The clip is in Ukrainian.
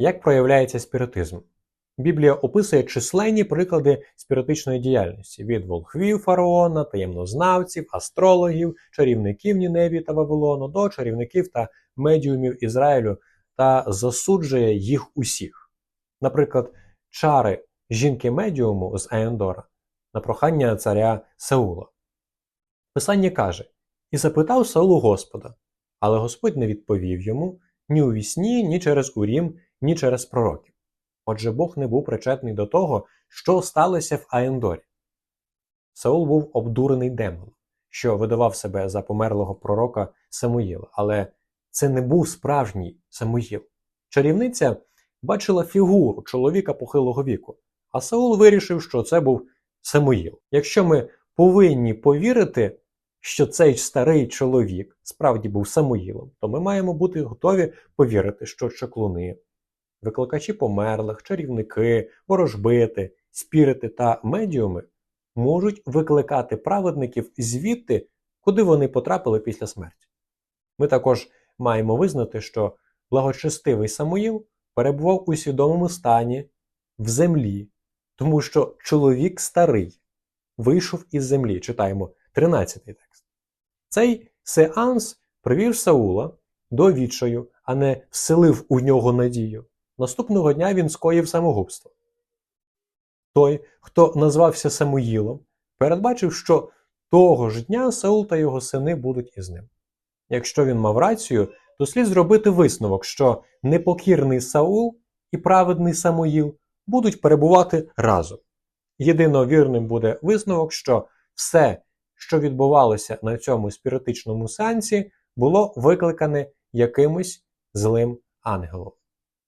Як проявляється спіритизм? Біблія описує численні приклади спіритичної діяльності від волхвів фараона, таємнознавців, астрологів, чарівників Ніневії та Вавилону до чарівників та медіумів Ізраїлю та засуджує їх усіх. Наприклад, чари жінки-медіуму з Аендора на прохання царя Саула. Писання каже: І запитав Саулу Господа, але Господь не відповів йому ні у вісні, ні через Урім, ні через пророків. Отже, Бог не був причетний до того, що сталося в Аендорі. Саул був обдурений демоном, що видавав себе за померлого пророка Самуїла, але це не був справжній Самуїл. Чарівниця бачила фігуру чоловіка похилого віку, а Саул вирішив, що це був Самуїл. Якщо ми повинні повірити, що цей старий чоловік справді був Самуїлом, то ми маємо бути готові повірити, що чаклуни, викликачі померлих, чарівники, ворожбити, спірити та медіуми можуть викликати праведників звідти, куди вони потрапили після смерті. Ми також маємо визнати, що благочестивий Самуїл перебував у свідомому стані в землі, тому що чоловік старий вийшов із землі. Читаємо 13 текст. Цей сеанс привів Саула до відчаю, а не вселив у нього надію. Наступного дня він скоїв самогубство. Той, хто назвався Самуїлом, передбачив, що того ж дня Саул та його сини будуть із ним. Якщо він мав рацію, то слід зробити висновок, що непокірний Саул і праведний Самуїл будуть перебувати разом. Єдино вірним буде висновок, що все, що відбувалося на цьому спіритичному сеансі, було викликане якимось злим ангелом.